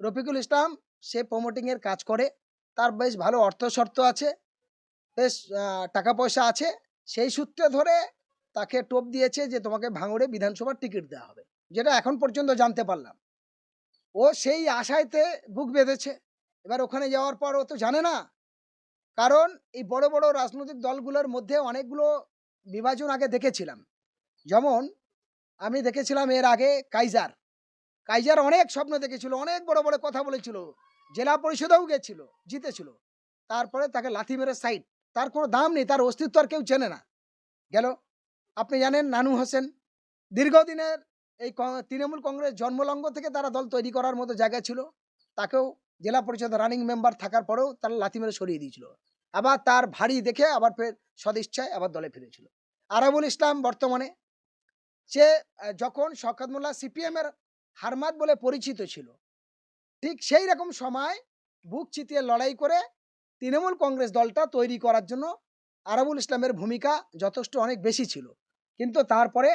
রফিকুল ইসলাম, সে প্রমোটিংয়ের কাজ করে। তার বেশ ভালো অর্থ শর্ত আছে, বেশ টাকা পয়সা আছে। সেই সূত্রে ধরে তাকে টোপ দিয়েছে যে, তোমাকে ভাঙড়ে বিধানসভার টিকিট দেওয়া হবে, যেটা এখন পর্যন্ত জানতে পারলাম। ও সেই আশাইতে বুক বেঁধেছে। এবার ওখানে যাওয়ার পর ও তো জানে না। কারণ এই বড় বড় রাজনৈতিক দলগুলোর মধ্যে অনেকগুলো বিভাজন আগে দেখেছিলাম। যেমন আমি দেখেছিলাম এর আগে কাইজার। কাইজার অনেক স্বপ্ন দেখেছিল, অনেক বড় বড় কথা বলেছিল, জেলা পরিষদেও গেছিল, জিতেছিল। তারপরে তাকে লাথি মেরে সাইড তার কোনো দাম নেই, তার অস্তিত্ব আর কেউ চেনে না। গেল। আপনি জানেন নানু হোসেন, দীর্ঘদিনের এই তৃণমূল কংগ্রেস জন্মলঙ্গ থেকে তারা দল তৈরি করার মতো জায়গা ছিল। তাকেও জেলা পরিষদ রানিং মেম্বার থাকার পরেও তারা লাথি মেরে সরিয়ে দিয়েছিল। আবার তার ভারী দেখে আবার ফের সদিচ্ছায় আবার দলে ফিরেছিল। আরাবুল ইসলাম বর্তমানে, সে যখন শওকত মোল্লা সিপিএম এর হারমাত বলে পরিচিত ছিল। ঠিক সেই রকম সময় বুক চিতিয়ে লড়াই করে তৃণমূল কংগ্রেস দলটা তৈরি করার জন্য আরাবুল ইসলামের ভূমিকা যথেষ্ট অনেক বেশি ছিল। কিন্তু তারপরে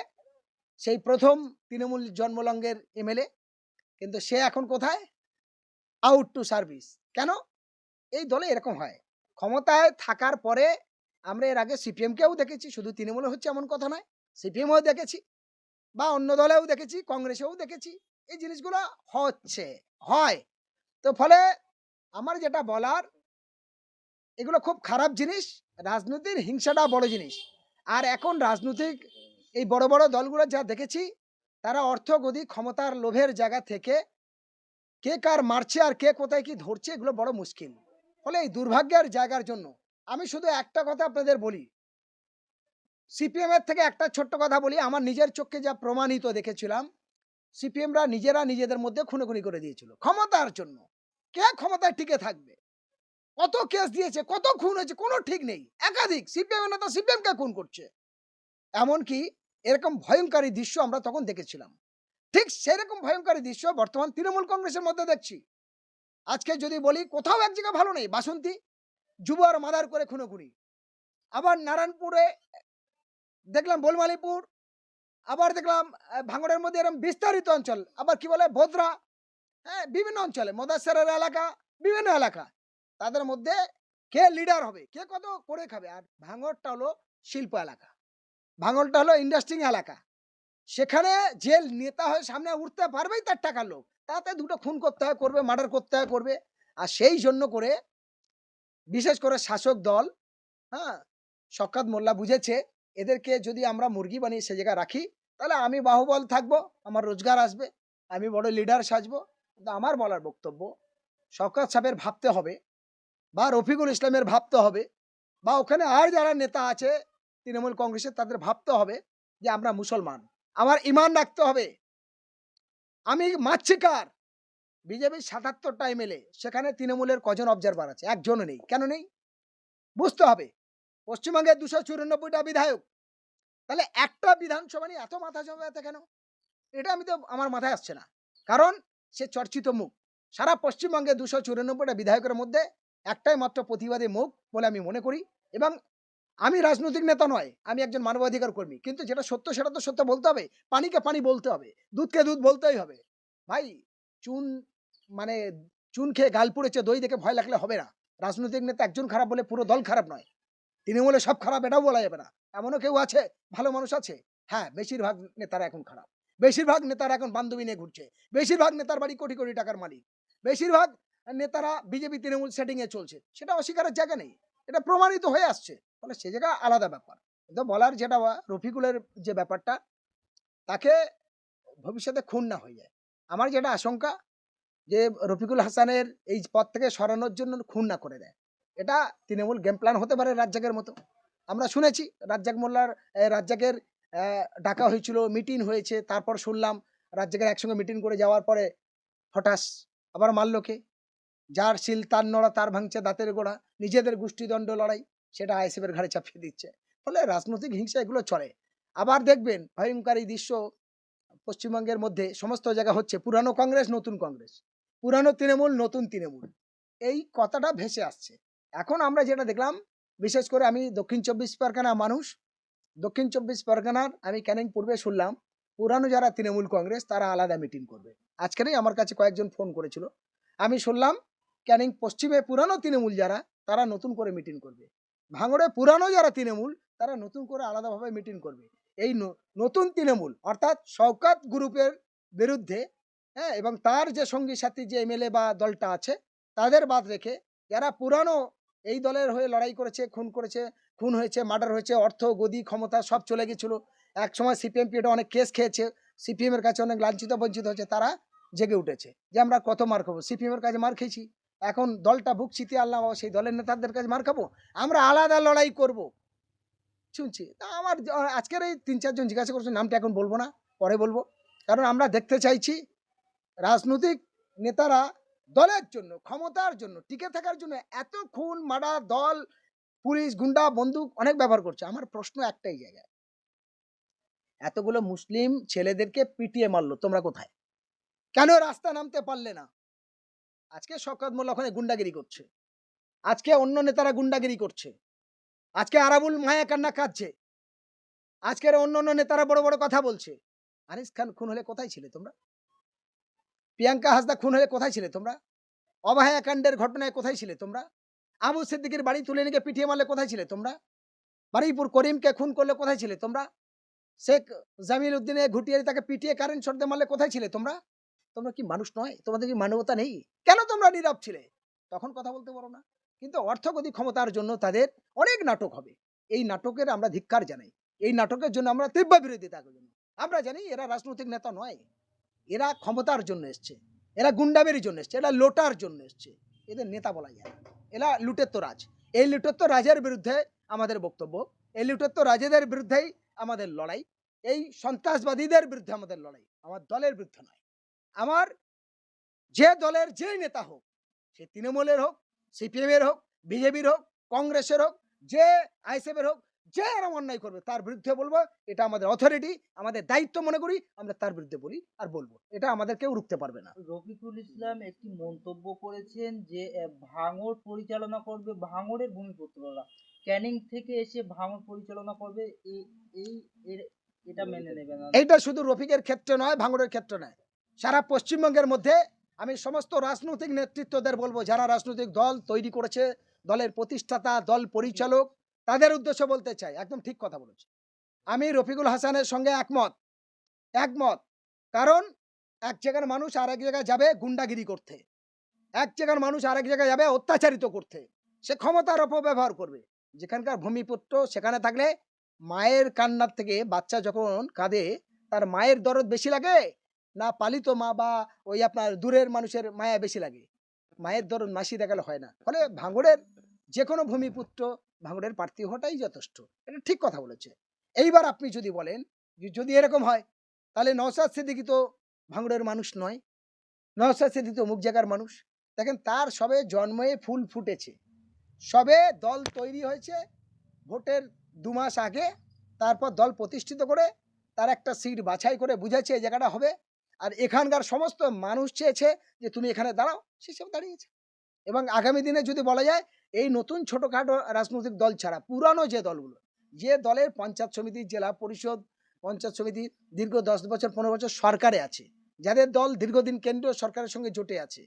সেই প্রথম তৃণমূল জন্মলঙ্গের এমএলএ, কিন্তু সে এখন কোথায়? আউট টু সার্ভিস কেন? এই দলে এরকম হয়। ক্ষমতায় থাকার পরে আমরা এর আগে সিপিএমকেও দেখেছি, শুধু তৃণমূলে হচ্ছে এমন কথা নয়, সিপিএমও দেখেছি, বা অন্য দলেও দেখেছি, কংগ্রেসেও দেখেছি। এই জিনিসগুলো হচ্ছে, হয়। তো ফলে আমার যেটা বলার, এগুলো খুব খারাপ জিনিস, রাজনীতির হিংসাটা বড় জিনিস। আর এখন রাজনৈতিক এই বড় বড় দলগুলো যা দেখেছি, তারা অর্থগতি ক্ষমতার লোভের জায়গা থেকে কে কার মারছে আর কে কোথায় কি ধরছে, এগুলো বড় মুশকিল। ফলে এই দুর্ভাগ্যের জায়গার জন্য আমি শুধু একটা কথা আপনাদের বলি। সিপিএম এর থেকে একটা ছোট্ট কথা বলি, আমার নিজের চোখে যা প্রমাণিত দেখেছিলাম সিপিএমরা নিজেরা নিজেদের মধ্যে খুনোখুনি করে দিয়েছিল। ক্ষমতার জন্য। কে ক্ষমতায় টিকে থাকবে? কত কেস দিয়েছে, কত খুন হয়েছে, কোনো ঠিক নেই। একাধিক। সিপিএম নেতা সিপিএম কে খুন করছে? এমনকি এরকম ভয়ঙ্করী দৃশ্য আমরা তখন দেখেছিলাম। ঠিক সেরকম ভয়ঙ্করী দৃশ্য বর্তমান তৃণমূল কংগ্রেসের মধ্যে দেখছি। আজকে যদি বলি, কোথাও এক জায়গা ভালো নেই, বাসন্তী। যুব আর মাদার করে খুনোখুনি। আবার নারায়ণপুরে, দেখলাম বোলমালিপুর আবার দেখলাম ভাঙড়ের মধ্যে এরকম বিস্তারিত অঞ্চল। আবার কি বলে, ভদ্রা হ্যাঁ বিভিন্ন অঞ্চলে, মদাসেরের এলাকা, বিভিন্ন এলাকা। তাদের মধ্যে কে লিডার হবে, কে কত করে খাবে? আর ভাঙড়টা হলো শিল্প এলাকা। ভাঙড়টা হলো ইন্ডাস্ট্রিং এলাকা। সেখানে যে নেতা হয়ে সামনে উঠতে পারবেই তার টাকার লোক তাতে দুটো খুন করতে হয়, করবে, মার্ডার করতে হয়, করবে। আর সেই জন্য করে, বিশেষ করে শাসক দল হ্যাঁ শকাত মোল্লা বুঝেছে এদেরকে যদি আমরা মুরগি বানিয়ে সে জায়গায় রাখি, তাহলে আমি বাহুবল থাকব, আমার রোজগার আসবে, আমি বড় লিডার সাজবো। কিন্তু আমার বলার বক্তব্য, শওকত সাহেবের ভাবতে হবে, বা রফিকুল ইসলামের ভাবতে হবে, বা ওখানে আর যারা নেতা আছে, তৃণমূল কংগ্রেসের, তাদের ভাবতে হবে যে আমরা মুসলমান। আমার ইমান রাখতে হবে। আমি মারছি কার বিজেপির সাতাত্তরটা এমএলএ, সেখানে তৃণমূলের কজন অবজারভার আছে? একজনও নেই। কেন নেই? বুঝতে হবে। পশ্চিমবঙ্গের দুশো চুরানব্বইটা বিধায়ক। তাহলে একটা বিধানসভা নিয়ে এত মাথা জমাতে কেন? এটা আমি তো, আমার মাথায় আসছে না। কারণ সে চর্চিত মুখ। সারা পশ্চিমবঙ্গে দুশো চুরানব্বইটা বিধায়কের মধ্যে একটাই মাত্র প্রতিবাদী মুখ বলে আমি মনে করি এবং আমি রাজনৈতিক নেতা নয়, আমি একজন মানবাধিকার কর্মী। কিন্তু যেটা সত্য সেটা তো সত্য বলতে হবে। পানিকে পানি বলতে হবে, দুধকে দুধ বলতেই হবে। ভাই, চুন মানে চুন খেয়ে গাল পুড়েছে, দই দেখে ভয় লাগলে হবে না। রাজনৈতিক নেতা একজন খারাপ বলে পুরো দল খারাপ নয়। তৃণমূলে সব খারাপ, এটাও বলা যাবে না। এমনও কেউ আছে? ভালো মানুষ আছে? হ্যাঁ বেশিরভাগ নেতারা এখন খারাপ। বেশিরভাগ নেতারা এখন বান্ধবী নিয়ে ঘুরছে। বেশিরভাগ নেতার বাড়ি কোটি কোটি টাকার মালিক। বেশিরভাগ নেতারা বিজেপি, তৃণমূল সেটিং এ চলছে। সেটা অস্বীকারের জায়গা নেই। এটা প্রমাণিত হয়ে আসছে। ফলে সে জায়গা আলাদা ব্যাপার। কিন্তু বলার যেটা রফিকুলের যে ব্যাপারটা, তাকে ভবিষ্যতে খুন না হয়ে যায়। আমার যেটা আশঙ্কা, যে রফিকুল হাসানের এই পদ থেকে সরানোর জন্য খুন না করে দেয়। এটা তৃণমূল গেম প্ল্যান হতে পারে রাজ্জাকের মতো। আমরা শুনেছি রাজ্জাক মোল্লার রাজ্জাকের ডাকা হয়েছিল মিটিং হয়েছে, তারপর শুনলাম রাজ্জাকের একসঙ্গে মিটিং করে যাওয়ার পরে হঠাৎ আবার মারলোকে যার শিল তার নড়া, তার ভাঙছে দাঁতের গোড়া, নিজেদের গোষ্ঠীদণ্ড লড়াই, সেটা আইএসএফের ঘাড়ে চাপিয়ে দিচ্ছে। ফলে রাজনৈতিক হিংসা এগুলো চলে। আবার দেখবেন ভয়ঙ্কর দৃশ্য পশ্চিমবঙ্গের মধ্যে, সমস্ত জায়গা হচ্ছে পুরানো কংগ্রেস, নতুন কংগ্রেস। পুরানো তৃণমূল, নতুন তৃণমূল। এই কথাটা ভেসে আসছে। এখন আমরা যেটা দেখলাম, বিশেষ করে আমি দক্ষিণ চব্বিশ পরগনা মানুষ, দক্ষিণ চব্বিশ পরগনার আমি ক্যানিং পূর্বে শুনলাম, পুরানো যারা তৃণমূল কংগ্রেস তারা আলাদা মিটিং করবে। আজকেরই আমার কাছে কয়েকজন ফোন করেছিল। আমি শুনলাম ক্যানিং পশ্চিমে পুরানো তৃণমূল যারা, তারা নতুন করে মিটিং করবে। ভাঙড়ে পুরানো যারা তৃণমূল, তারা নতুন করে আলাদাভাবে মিটিং করবে। এই নতুন তৃণমূল, অর্থাৎ শওকাত গ্রুপের বিরুদ্ধে হ্যাঁ এবং তার যে সঙ্গী সাথী যে এমএলএ বা দলটা আছে, তাদের বাদ রেখে যারা পুরানো এই দলের হয়ে লড়াই করেছে, খুন করেছে, খুন হয়েছে, মার্ডার হয়েছে, অর্থ, গদি, ক্ষমতা সব চলে গেছিল। এক সময় সিপিএম পিএটা অনেক কেস খেয়েছে, সিপিএম এর কাছে অনেক লাঞ্ছিত, বঞ্চিত হয়েছে, তারা জেগে উঠেছে যে আমরা কত মার খাব। সিপিএম এর কাছে মার খেয়েছি। এখন দলটা চিতিয়ে আল্লাহ সেই দলের নেতাদের কাছে মার খাব? আমরা আলাদা লড়াই করব। শুনছি? তা আমার আজকের এই তিন চারজন জিজ্ঞাসা করছে, নামটা এখন বলব না, পরে বলব। কারণ আমরা দেখতে চাইছি, রাজনৈতিক নেতারা দলের জন্য, ক্ষমতার জন্য, টিকে থাকার জন্য এত খুন মারা দল, পুলিশ, গুন্ডা, বন্দুক অনেক ব্যবহার করছে। আমার প্রশ্ন একটাই জায়গায়। এতগুলো মুসলিম ছেলেদেরকে পিটিয়ে মারলো, তোমরা কোথায়? কেন রাস্তা নামতে পারলে না? আজকে শকত মোল্লা ওখানে গুন্ডাগিরি করছে। আজকে অন্য নেতারা গুন্ডাগিরি করছে। আজকে আরাবুল মায়া কান্না কাঁদছে। আজকের অন্য অন্য নেতারা বড় বড় কথা বলছে। আনিস খান খুন হলে কোথায় ছিলে তোমরা? প্রিয়াঙ্কা হাসদা খুন হলে কোথায় ছিলে তোমরা? অবাহায়া কাণ্ডের ঘটনায় কোথায় ছিলে তোমরা? আবু সিদ্দিকের বাড়ি তুলে নিয়ে পিটিয়ে মারলে কোথায় ছিলে তোমরা? বারুইপুর করিমকে খুন করলে কোথায় ছিলে তোমরা? শেখ জামিল উদ্দিনে ঘুটিয়ে তাকে পিটিয়ে কারেন্ট শর্টে মারলে কোথায় ছিলে তোমরা? তোমরা কি মানুষ নয়? তোমাদের কি মানবতা নেই? কেন তোমরা নীরব ছিলে? তখন কথা বলতে পারো না। কিন্তু অর্থগতি ক্ষমতার জন্য তাদের অনেক নাটক হবে। এই নাটকের আমরা ধিক্কার জানাই। এই নাটকের জন্য আমরা তীব্র বিরোধিতা করি। আমরা জানি এরা রাজনৈতিক নেতা নয়। এরা ক্ষমতার জন্য এসছে। এরা গুন্ডাবের জন্য এসছে। এরা লোটার জন্য এসছে। এদের নেতা বলা যায় এরা লুটেত্ব রাজ। এই লুটেত্ব রাজের বিরুদ্ধে আমাদের বক্তব্য। এই লুটেত্ব রাজেদের বিরুদ্ধেই আমাদের লড়াই। এই সন্ত্রাসবাদীদের বিরুদ্ধে আমাদের লড়াই। আমার দলের বিরুদ্ধে নয়। আমার যে দলের যেই নেতা হোক, সে তৃণমূলের হোক, সিপিএমের হোক, বিজেপির হোক, কংগ্রেসের হোক, যে আইসিএফের হোক যে এরম অন্যায় করবে তার বিরুদ্ধে বলব এটা আমাদের অথরিটি আমাদের দায়িত্ব মনে করি আমরা তার বিরুদ্ধে বলি আর বলব। এটা আমাদের কেউ রুখতে পারবে না। রফিকুল ইসলাম একটি মন্তব্য করেছেন যে ভাঙড় পরিচালনা করবে ভাঙড়ের ভূমিপুত্ররা ক্যানিং থেকে এসে ভাঙড় পরিচালনা করবে এই এই এটা মেনে নেবে না। এটা শুধু রফিকের ক্ষেত্রে নয় ভাঙড়ের ক্ষেত্রে নয়। সারা পশ্চিমবঙ্গের মধ্যে আমি সমস্ত রাজনৈতিক নেতৃত্বদের বলব যারা রাজনৈতিক দল তৈরি করেছে দলের প্রতিষ্ঠাতা দল পরিচালক তাদের উদ্দেশ্য বলতে চাই, একদম ঠিক কথা বলেছে। আমি রফিকুল হাসানের সঙ্গে একমত একমত। কারণ এক জায়গার মানুষ আর এক জায়গায় যাবে গুন্ডাগিরি করতে, এক জায়গার মানুষ আরেক জায়গায় যাবে অত্যাচারিত করতে। সে ক্ষমতার অপব্যবহার করবে। যেখানকার ভূমিপুত্র সেখানে থাকলে মায়ের কান্নার থেকে বাচ্চা যখন কাঁদে, তার মায়ের দরদ বেশি লাগে না পালিত মা বা ওই আপনার দূরের মানুষের মায়া বেশি লাগে? মায়ের দরদ মাসি দেখালে হয় না। ফলে ভাঙড়ের যে কোনো ভূমিপুত্র ভাঙড়ের প্রার্থী হওয়াটাই যথেষ্ট। এটা ঠিক কথা বলেছে। এইবার আপনি যদি বলেন যদি এরকম হয়, তাহলে নওসাদ সিদ্দিকি তো ভাঙড়ের মানুষ নয়। নওসাদ সিদ্দিকি তো মুখ জায়গার মানুষ। দেখেন তার সবে জন্মে ফুল ফুটেছে। সবে দল তৈরি হয়েছে, ভোটের দু মাস আগে, তারপর দল প্রতিষ্ঠিত করে তার একটা সিট বাছাই করে বুঝেছে এই জায়গাটা হবে। আর এখানকার সমস্ত মানুষ চেয়েছে যে তুমি এখানে দাঁড়াও সেসব দাঁড়িয়েছে। এবং আগামী দিনে যদি বলা যায় এই নতুন ছোটোখাটো রাজনৈতিক দল ছাড়া পুরানো যে দলগুলো, যে দলের পঞ্চায়েত সমিতি, জেলা পরিষদ, পঞ্চায়েত সমিতি দীর্ঘ দশ বছর, পনেরো বছর সরকারে আছে। যাদের দল দীর্ঘদিন কেন্দ্রীয় সরকারের সঙ্গে জোটে আছে।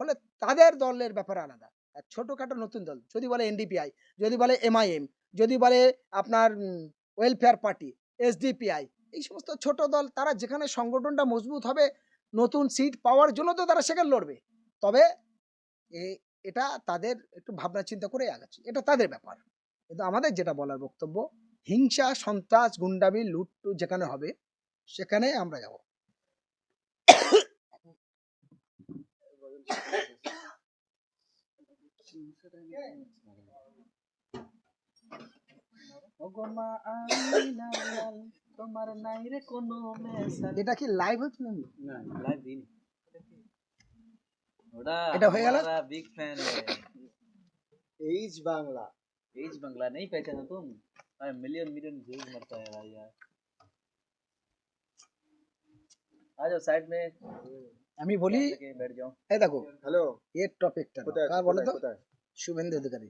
ফলে তাদের দলের ব্যাপারে আলাদা। আর ছোটোখাটো নতুন দল, যদি বলে এনডিপিআই যদি বলে এমআইএম যদি বলে আপনার ওয়েলফেয়ার পার্টি এসডিপিআই এই সমস্ত ছোট দল, তারা যেখানে সংগঠনটা মজবুত হবে, নতুন সিট পাওয়ার জন্য তো তারা সেখানে লড়বে। তবে এটা তাদের একটু ভাবনা চিন্তা করে আগাচ্ছে। এটা তাদের ব্যাপার। কিন্তু আমাদের যেটা বলার বক্তব্য হিংসা সন্ত্রাস গুন্ডামি লুট যেখানে হবে সেখানে আমরা যাব। এটা কি লাইভ হচ্ছে না লাইভ দিন এটা হয়ে গেল? हमारा बिग फैन है एज बांग्ला एज बंगला नहीं पहचाना तुम अरे मिलियन मिलियन व्यूज मरता है भाई यार आ जाओ साइड में আমি বলি लेके बैठ जाओ এই দেখো হ্যালো এর টপিকটা কোথায় কার বলো তো কোথায় শুভেন্দু অধিকারী